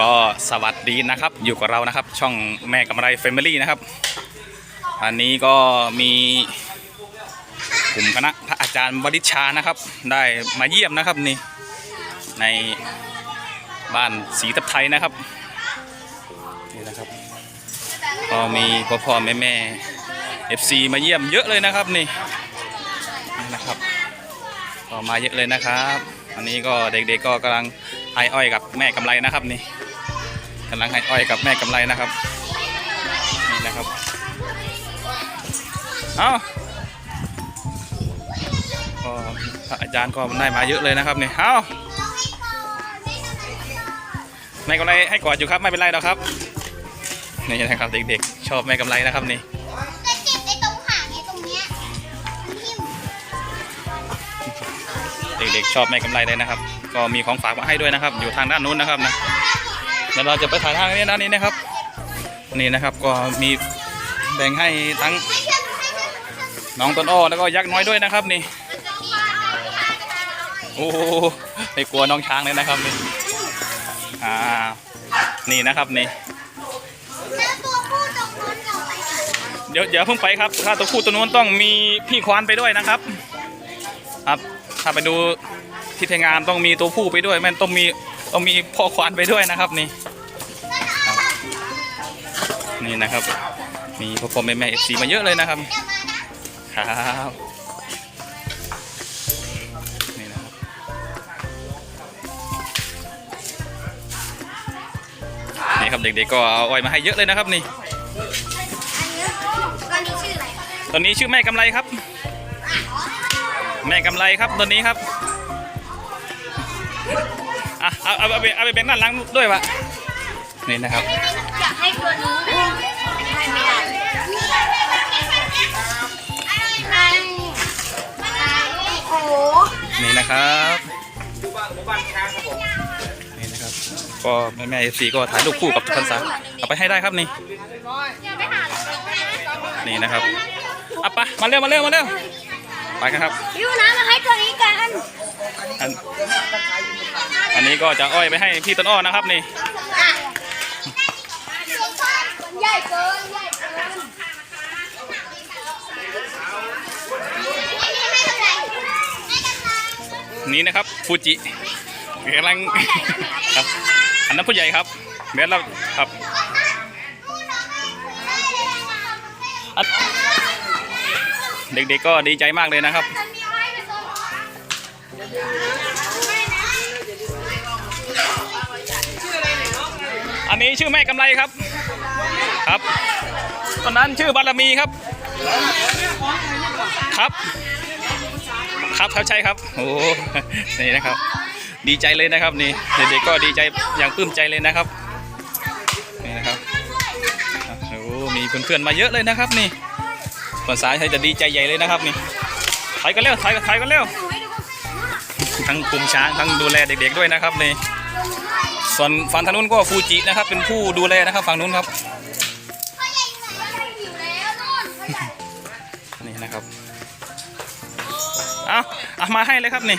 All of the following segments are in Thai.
ก็สวัสดีนะครับอยู่กับเรานะครับ ช่องแม่กำไรแฟมิลี่นะครับ อันนี้ก็มีกลุ่มคณะพระอาจารย์วริชานะครับ ได้มาเยี่ยมนะครับนี่ในบ้านศรีทับไทยนะครับนี่นะครับก็มีพ่อพ่อแม่แม่เอฟซีมาเยี่ยมเยอะเลยนะครับนี่นี่นะครับก็มาเยอะเลยนะครับ อันนี้ก็เด็กๆก็กำลังให้อ้อยกับแม่กำไรนะครับนี่ำลังให้อ้อยกับแม่กำไรนะครับ นี่นะครับ เอาก็พระอาจารย์ก็ได้มาเยอะเลยนะครับนี่เอาแม่กำไรให้กอดอยู่ครับไม่เป็นไรหรอกครับ นี่นะครับเด็กๆ ชอบแม่กำไรนะครับนี่จะเจ็บไอ้ตรงหางไอ้ตรงเนี้ยทิ่มเด็กๆชอบแม่กำไรเลยนะครับ ก็มีของฝากมาให้ด้วยนะครับ อยู่ทางด้านนู้นนะครับนะเดี๋ยวเราจะไปถ่ายทางนี้ด้านนี้นะครับ นี่นะครับก็มีแบ่งให้ทั้งน้องต้นอ้อแล้วก็ยักษ์น้อยด้วยนะครับนี่ โอ้ไม่กลัวน้องช้างเลยนะครับนี่อ่านี่นะครับนี่เดี๋ยวเดี๋ยวเพิ่งไปครับ ถ้าตัวคู่ตัวนู้นต้องมีพี่ควานไปด้วยนะครับ ครับ ถ้าไปดูที่ทำงานต้องมีตัวผู้ไปด้วยแม่นต้องมี ต้องมีพ่อควานไปด้วยนะครับนี่ครับนี่นะครับ มีพ่อพ่อแม่แม่เอฟซีมาเยอะเลยนะครับเดี๋ยวมานะครับนี่นะครับนี่ครับเด็กๆก็เอาอ้อยมาให้เยอะเลยนะครับนี่อันนี้ตอนนี้ชื่ออะไรตอนนี้ชื่อแม่กำไรครับ แม่กำไรครับตอนนี้ครับ อะเอาเอาเอาไปเอาไปแบ่งด้านหลังด้วยวะนี่นะครับ อยากให้ตัวนี้ให้ไม่ได้โอ้โหนี่นะครับนี่นะครับ ก็แม่แม่เอฟซีก็ถ่ายรูปคู่กับพันษาเอาไปให้ได้ครับนี่นี่นะครับอะไปมาเร็วมาเร็วมาเร็วไปกันครับ ยูนะมาให้ตัวนี้กัน อันอั นี้ก็จะอ้อยไปให้พี่ต้นอ้อนะครับนี่ใหญ่เกินใหญ่เกินนี้นะครับฟูจิกำลังครับอันนั้นผู้ใหญ่ครับเดี๋ยวเราครับเด็กๆก็ดีใจมากเลยนะครับ นนี้ชื่อแม่กำไรครับ ครับตอนนั้นชื่อบารมีครับ ครับ ครับครับใช่ครับ โอ้นี่นะครับ ดีใจเลยนะครับนี่เด็กๆก็ดีใจอย่างปลื้มใจเลยนะครับนี่นะครับโอ้มีเพื่อนๆมาเยอะเลยนะครับนี่คนสายไทยจะดีใจใหญ่เลยนะครับนี่ถอยกันเร็วถอยถอยกันเร็วทั้งกลุ่มช้างทั้งดูแลเด็กๆด้วยนะครับนี่ ส่วนฝั่งทางนู้นก็ฟูจินะครับ เป็นผู้ดูแลนะครับฝั่งนู้นครับพ่อใหญ่อยู่ไหนพ่อใหญ่อยู่แล้วนู่นพ่อใหญ่นี่นะครับเอาเอามาให้เลยครับนี่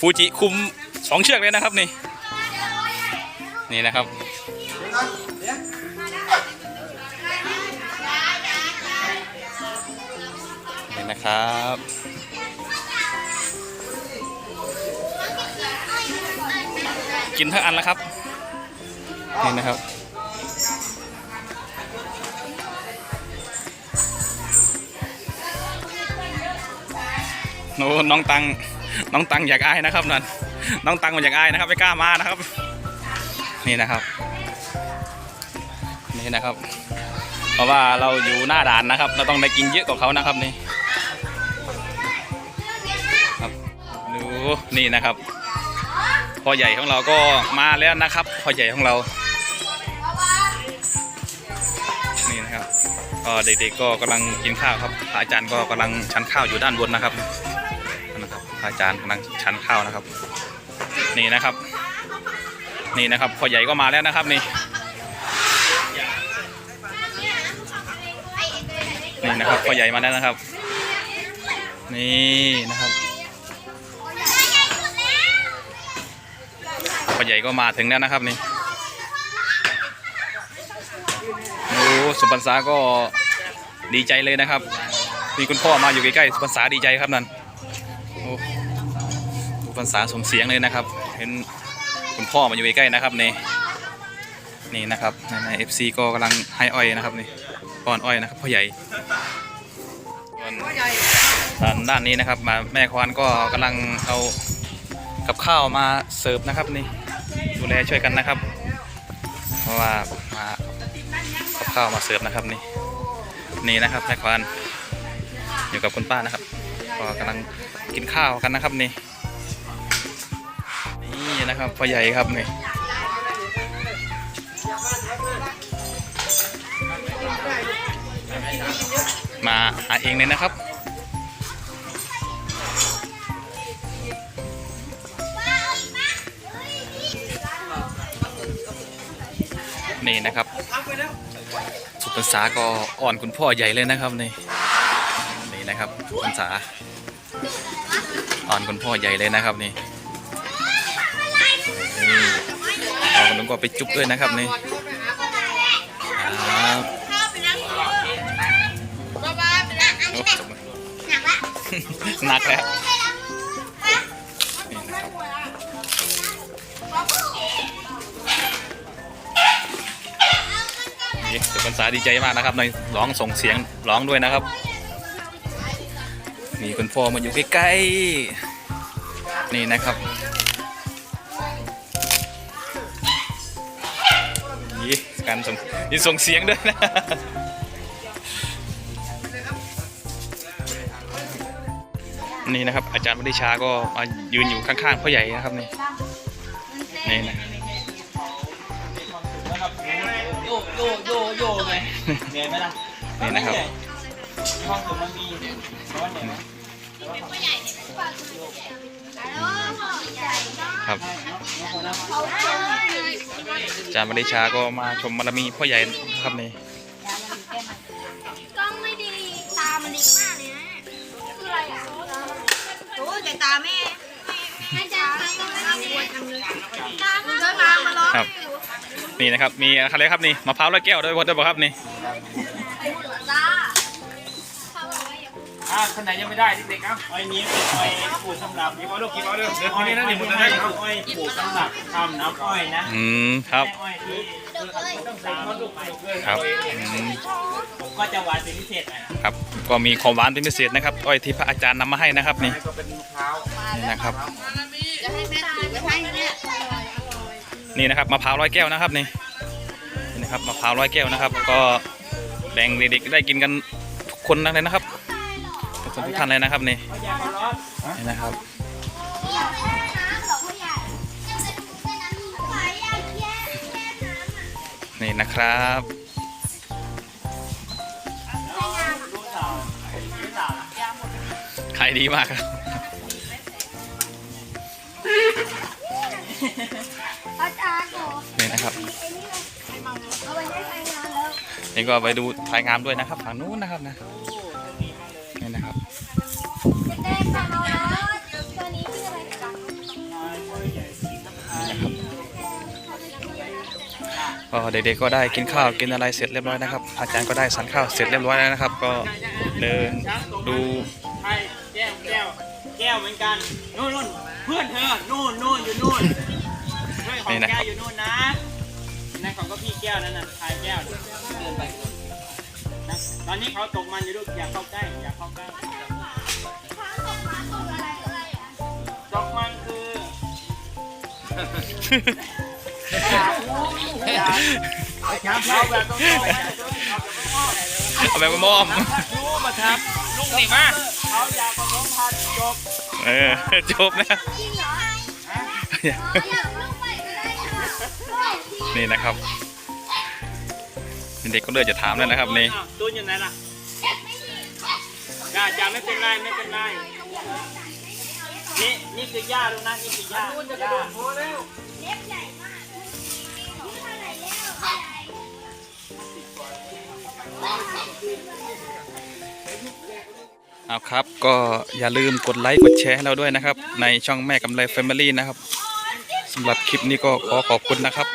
ฟูจิคุมสองเชือกเลยนะครับนี่นี่นะครับนี่นะครับ กินทั้งอันแล้วครับ นี่นะครับ โน้น้องตัง น้องตังอยากอายนะครับนั่น น้องตังมันอยากอายนะครับไม่กล้ามานะครับ นี่นะครับ นี่นะครับ เพราะว่าเราอยู่หน้าด่านนะครับ เราต้องได้กินเยอะกว่าเขานะครับนี่ ครับดูนี่นะครับ พ่อใหญ่ของเราก็มาแล้วนะครับพ่อใหญ่ของเรานี่นะครับก็เด็กๆก็กำลังกินข้าวครับอาจารย์ก็กำลังชันข้าวอยู่ด้านบนนะครับนะครับอาจารย์กำลังชันข้าวนะครับ นี่นะครับ นี่นะครับพ่อใหญ่ก็มาแล้วนะครับนี่นี่นะครับพ่อใหญ่มาแล้วนะครับ นี่นะครับ พ่อใหญ่ก็มาถึงแล้วนะครับนี่โอ้สุพรรษาก็ดีใจเลยนะครับ มีคุณพ่อมาอยู่ใกล้ๆสุพรรษาดีใจครับนั่นโอ้สุพรรษาส่งเสียงเลยนะครับ เห็นคุณพ่อมาอยู่ใกล้ๆนะครับนี่นี่นะครับในเอฟซีก็กำลังให้อ้อยนะครับนี่ป้อนอ้อยนะครับพ่อใหญ่ส่วนด้านด้านนี้นะครับมาแม่ควานก็กำลังเอากับข้าวมาเสิร์ฟนะครับนี่ ดูแลช่วยกันนะครับ เพราะว่ามากับข้าวมาเสิร์ฟนะครับนี่นี่นะครับแม่ควานอยู่กับคุณป้านะครับก็กำลังกินข้าวกันนะครับนี่นี่นะครับพ่อใหญ่ครับนี่มาหาเองเลยนะครับ นี่นะครับสุพรรษาก็อ่อนคุณพ่อใหญ่เลยนะครับนี่นี่นะครับสุพรรษาอ่อนคุณพ่อใหญ่เลยนะครับนี่นี่เอาขนมก็ไปจุ๊บด้วยนะครับนี่ ษาดีใจมากนะครับในร้องส่งเสียงร้องด้วยนะครับมีคุณพ่อมาอยู่ใกล้ๆนี่นะครับนี่การส่งนี่ส่งเสียงด้วยนะนี่นะครับอาจารย์วริชาก็มายืนอยู่ข้างๆพ่อใหญ่นะครับนี่นี่นะ โยโยโยโยไงเหนื่อยไหมล่ะนี่นะครับ ห้องผมมันมีร้อนเหนื่อยไหมครับอาจามริชาก็มาชมบารมีพ่อใหญ่ครับนี่กล้องไม่ดีตามันดีมากเลยนะคืออะไรอะโอ้แต่ตาแม่แม่จะทำอะไรควรทำเลยตาเดินมามาล้อครับ นี่นะครับ มีอะไรครับนี่มะพร้าวร้อยแก้วด้วยด้วยครับนี่ตาอ่าคนไหนยังไม่ได้เด็กๆเอ้าอ้อยนี้เป็นอ้อยปลูกสำหรับกินเอาลูกกินเอาเรื่องเดี๋ยวอ้อยนั่นเดี๋ยวผมจะได้เอาอ้อยปลูกสำหรับทำน้ำอ้อยนะอืมครับอ้อยที่ต้องสามลูกเลยครับอืมผมก็จะหวานเป็นพิเศษหน่อยครับก็มีของหวานเป็นพิเศษนะครับอ้อยที่พระอาจารย์นำมาให้นะครับนี่ก็เป็นมะพร้าวนี่นะครับจะให้แม่ถือไว้ให้เนี่ย นี่นะครับมะพร้าวร้อยแก้วนะครับนี่นี่นะครับมะพร้าวร้อยแก้วนะครับ ก็แบ่งเด็กๆได้กินกันทุกคนนะเลยนะครับทุกคนทุกท่านเลยนะครับนี่นี่นะครับนี่นะครับรู้สาวรู้สาวขายดีมากครับ อาจารย์ขอนี่นะครับเอาไปให้ใครงานแล้วนี่ก็ไปดูถ่ายงามด้วยนะครับฝั่งนู้นนะครับนะนี่นะครับเด็กๆค่ะเอาแล้วตัวนี้ชื่ออะไรจ๊ะก็เด็กๆก็ได้กินข้าวกินอะไรเสร็จเรียบร้อยนะครับ อาจารย์ก็ได้สั่นข้าวเสร็จเรียบร้อยแล้วนะครับ ก็เดินดูใช่แก้วแก้วแก้วเหมือนกันนู่นนู่นเพื่อนเธอนู่นนู่นอยู่นู่นเพื่อน ของแก้วอยู่นู่นนะนั่นของก็พี่แก้วนั่นน่ะชายแก้วเดินไปนะตอนนี้เขาตกมันอยู่ลูกอย่าเข้าใกล้อย่าเข้าใกล้ตกมันคืออย่าอย่าเอาแบบตรงๆเอาแบบตรงๆเอาแบบมอมรู้มาครับลุงหนีมาเขาอยากผสมพันธุ์จบเออจบนะจริงเหรอ นี่นะครับเด็กก็เลยจะถามแล้วนะครับนี่อ้าวตูนอยู่ไหนล่ะจ้าจ้าไม่เป็นไรไม่เป็นไรนี่นี่คือย่าลูกนะนี่คือย่าย่าเล็บใหญ่มากเท่าไหร่แล้วเอาครับก็อย่าลืมกดไลค์กดแชร์ให้เราด้วยนะครับ ในช่องแม่กำไรแฟมิลี่นะครับสำหรับคลิปนี้ก็ขอขอบคุณนะครับ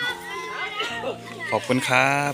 ขอบคุณครับ